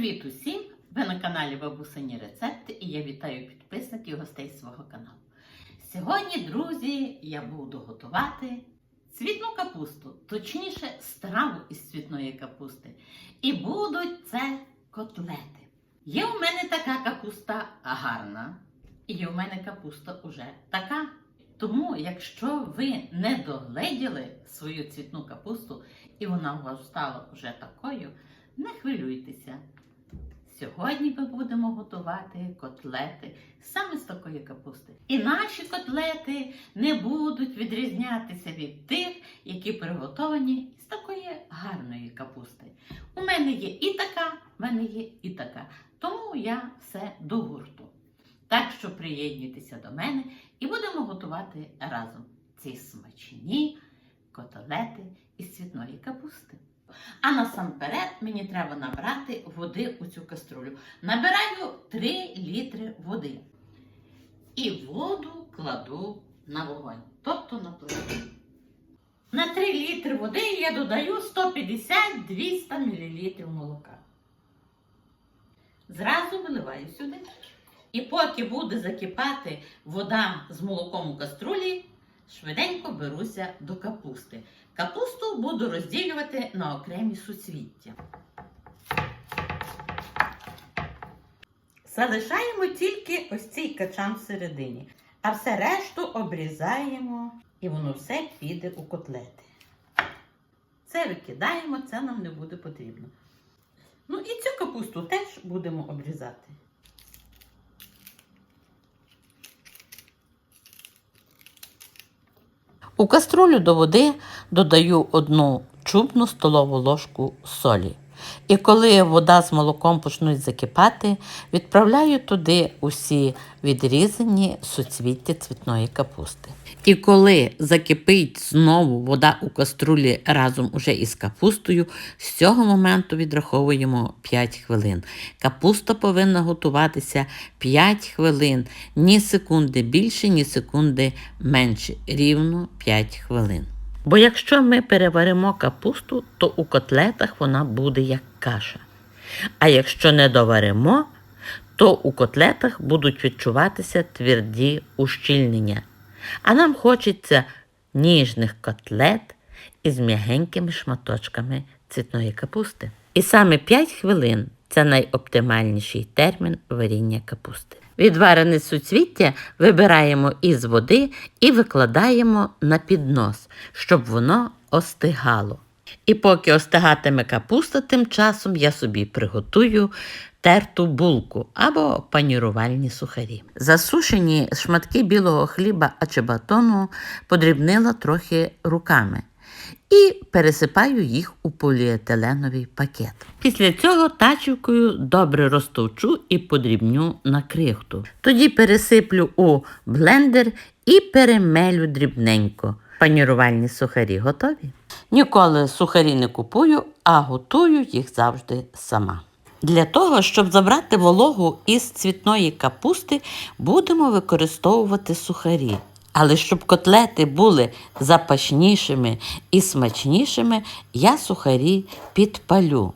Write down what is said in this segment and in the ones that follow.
Привіт усім! Ви на каналі Бабусині Рецепти і я вітаю підписників і гостей свого каналу. Сьогодні, друзі, я буду готувати цвітну капусту, точніше, страву із цвітної капусти. І будуть це котлети. Є у мене така капуста гарна, і є у мене капуста уже така. Тому, якщо ви не догледіли свою цвітну капусту і вона у вас стала вже такою, не хвилюйтеся. Сьогодні ми будемо готувати котлети саме з такої капусти. І наші котлети не будуть відрізнятися від тих, які приготовані з такої гарної капусти. У мене є і така, в мене є і така. Тому я все до гурту. Так що приєднуйтеся до мене і будемо готувати разом ці смачні котлети із цвітної капусти. А насамперед мені треба набрати води у цю каструлю. Набираю 3 літри води. І воду кладу на вогонь, тобто на плиту. На 3 літри води я додаю 150-200 мл молока. Зразу виливаю сюди. І поки буде закипати вода з молоком у каструлі, швиденько беруся до капусти. Капусту буду розділювати на окремі суцвіття. Залишаємо тільки ось цей качан всередині, а все решту обрізаємо і воно все піде у котлети. Це викидаємо, це нам не буде потрібно. Ну і цю капусту теж будемо обрізати. У каструлю до води додаю одну чубну столову ложку солі. І коли вода з молоком почнуть закипати, відправляю туди усі відрізані суцвіття цвітної капусти. І коли закипить знову вода у каструлі разом уже із капустою, з цього моменту відраховуємо 5 хвилин. Капуста повинна готуватися 5 хвилин, ні секунди більше, ні секунди менше, рівно 5 хвилин. Бо якщо ми переваримо капусту, то у котлетах вона буде як каша. А якщо не доваримо, то у котлетах будуть відчуватися тверді ущільнення. А нам хочеться ніжних котлет із м'ягенькими шматочками цвітної капусти. І саме 5 хвилин це найоптимальніший термін варіння капусти. Відварене суцвіття вибираємо із води і викладаємо на піднос, щоб воно остигало. І поки остигатиме капуста, тим часом я собі приготую терту булку або панірувальні сухарі. Засушені шматки білого хліба ачебатону подрібнила трохи руками і пересипаю їх у поліетиленовий пакет. Після цього тачівкою добре розтовчу і подрібню на крихту. Тоді пересиплю у блендер і перемелю дрібненько. Панірувальні сухарі готові. Ніколи сухарі не купую, а готую їх завжди сама. Для того, щоб забрати вологу із цвітної капусти, будемо використовувати сухарі. Але щоб котлети були запашнішими і смачнішими, я сухарі підпалю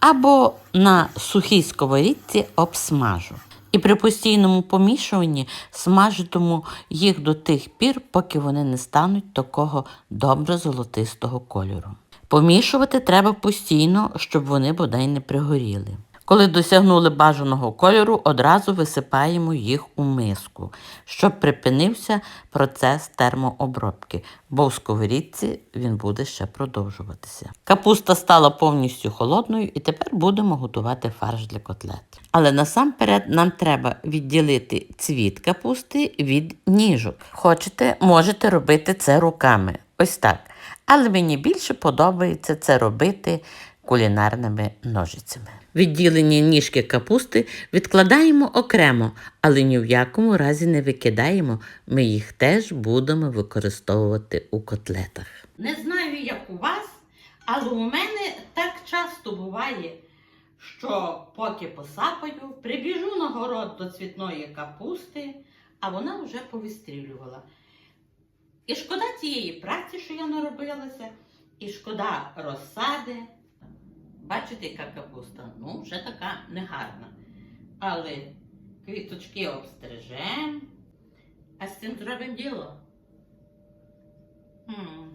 або на сухій сковорідці обсмажу. І при постійному помішуванні смажитиму їх до тих пір, поки вони не стануть такого добре золотистого кольору. Помішувати треба постійно, щоб вони бодай не пригоріли. Коли досягнули бажаного кольору, одразу висипаємо їх у миску, щоб припинився процес термообробки, бо в сковорідці він буде ще продовжуватися. Капуста стала повністю холодною і тепер будемо готувати фарш для котлет. Але насамперед нам треба відділити цвіт капусти від ніжок. Хочете, можете робити це руками. Ось так. Але мені більше подобається це робити кулінарними ножицями. Відділені ніжки капусти відкладаємо окремо, але ні в якому разі не викидаємо. Ми їх теж будемо використовувати у котлетах. Не знаю, як у вас, але у мене так часто буває, що поки посапаю, прибіжу на город до цвітної капусти, а вона вже повістрілювала. І шкода цієї праці, що я наробилася, і шкода розсади. Бачите, яка капуста? Ну, вже така негарна. Але квіточки обстрижемо, а з цим зробимо діло. М,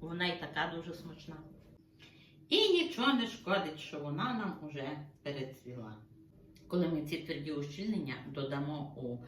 Вона і така дуже смачна. І нічого не шкодить, що вона нам уже перецвіла. Коли ми ці тверді ущільнення додамо у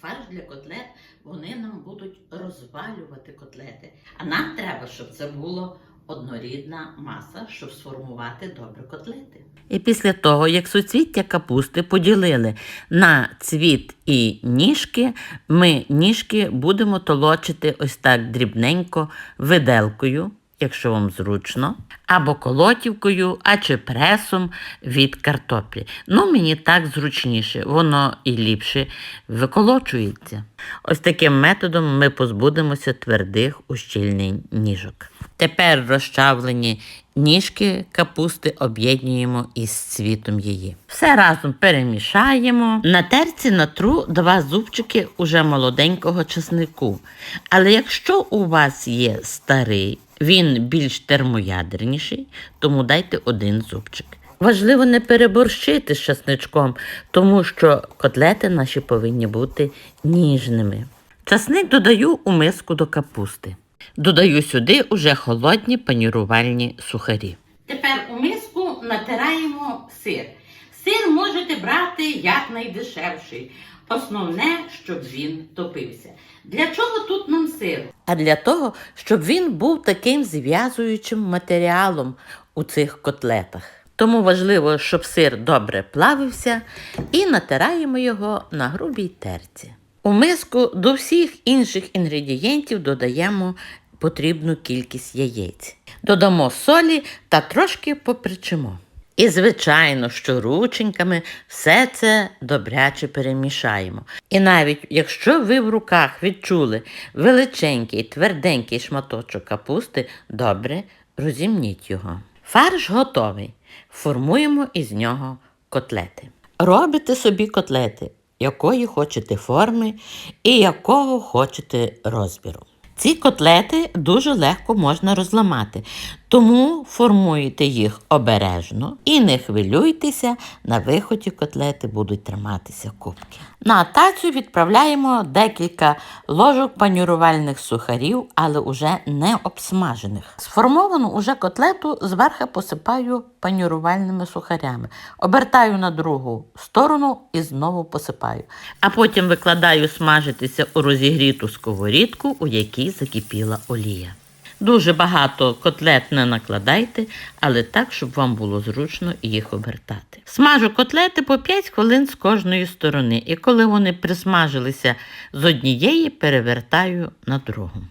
фарш для котлет, вони нам будуть розвалювати котлети. А нам треба, щоб це було однорідна маса, щоб сформувати добре котлети. І після того, як суцвіття капусти поділили на цвіт і ніжки, ми ніжки будемо толочити ось так дрібненько виделкою, якщо вам зручно, або колотівкою, а чи пресом від картоплі. Ну, мені так зручніше, воно і ліпше виколочується. Ось таким методом ми позбудемося твердих ущільнень ніжок. Тепер розчавлені ніжки капусти об'єднуємо із цвітом її. Все разом перемішаємо. На терці натру два зубчики уже молоденького чеснику. Але якщо у вас є старий, він більш термоядерніший, тому дайте один зубчик. Важливо не переборщити з часничком, тому що котлети наші повинні бути ніжними. Часник додаю у миску до капусти. Додаю сюди уже холодні панірувальні сухарі. Тепер у миску натираємо сир. Сир можете брати якнайдешевший. Основне, щоб він топився. Для чого тут нам сир? А для того, щоб він був таким зв'язуючим матеріалом у цих котлетах. Тому важливо, щоб сир добре плавився і натираємо його на грубій терці. У миску до всіх інших інгредієнтів додаємо потрібну кількість яєць. Додамо солі та трошки попричимо. І, звичайно, що рученьками все це добряче перемішаємо. І навіть якщо ви в руках відчули величенький тверденький шматочок капусти, добре розімніть його. Фарш готовий. Формуємо із нього котлети. Робите собі котлети, якої хочете форми і якого хочете розміру. Ці котлети дуже легко можна розламати, тому формуйте їх обережно і не хвилюйтеся, на виході котлети будуть триматися кубки. На тацю відправляємо декілька ложок панірувальних сухарів, але уже не обсмажених. Сформовану уже котлету зверху посипаю панірувальними сухарями, обертаю на другу сторону і знову посипаю. А потім викладаю смажитися у розігріту сковорідку, у якій закипіла олія. Дуже багато котлет не накладайте, але так, щоб вам було зручно їх обертати. Смажу котлети по 5 хвилин з кожної сторони, і коли вони присмажилися з однієї, перевертаю на другу.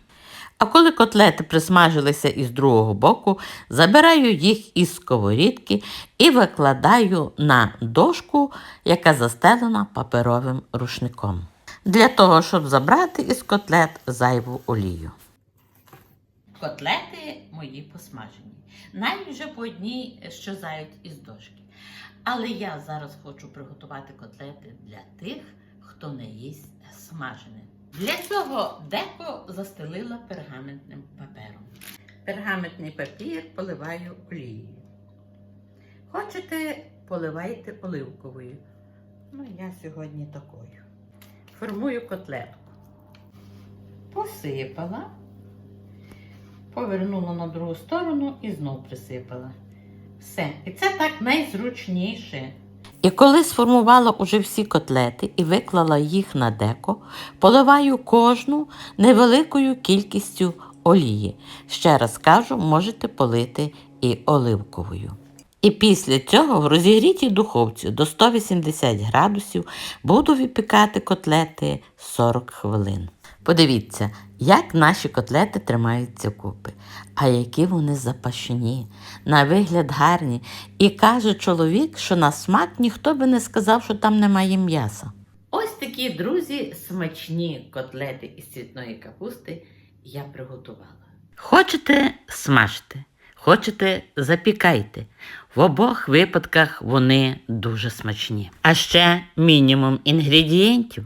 А коли котлети присмажилися із другого боку, забираю їх із сковорідки і викладаю на дошку, яка застелена паперовим рушником. Для того, щоб забрати із котлет зайву олію. Котлети мої посмажені. Навіть вже по одній щезають із дошки. Але я зараз хочу приготувати котлети для тих, хто не їсть смажене. Для цього деко застелила пергаментним папером. Пергаментний папір поливаю олією. Хочете, поливайте оливковою. Ну, я сьогодні такою. Формую котлетку. Посипала повернула на другу сторону і знов присипала. Все. І це так найзручніше. І коли сформувала уже всі котлети і виклала їх на деко, поливаю кожну невеликою кількістю олії. Ще раз кажу, можете полити і оливковою. І після цього в розігрітій духовці до 180 градусів буду випікати котлети 40 хвилин. Подивіться, як наші котлети тримаються купи, а які вони запашні, на вигляд гарні. І каже чоловік, що на смак ніхто би не сказав, що там немає м'яса. Ось такі, друзі, смачні котлети із цвітної капусти я приготувала. Хочете смажте, хочете запікайте. В обох випадках вони дуже смачні. А ще мінімум інгредієнтів,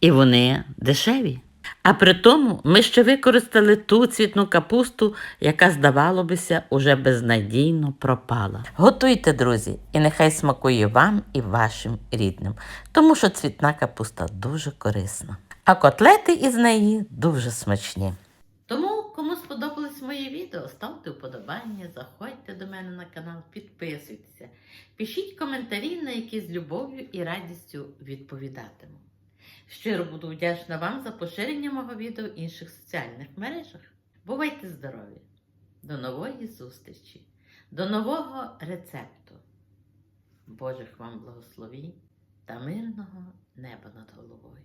і вони дешеві. А при тому ми ще використали ту цвітну капусту, яка, здавалося уже безнадійно пропала. Готуйте, друзі, і нехай смакує вам і вашим рідним, тому що цвітна капуста дуже корисна. А котлети із неї дуже смачні. Тому, кому сподобалось моє відео, ставте вподобання, заходьте до мене на канал, підписуйтеся, пишіть коментарі, на які з любов'ю і радістю відповідатиму. Щиро буду вдячна вам за поширення мого відео в інших соціальних мережах. Бувайте здорові! До нової зустрічі, до нового рецепту. Божих вам благословінь та мирного неба над головою.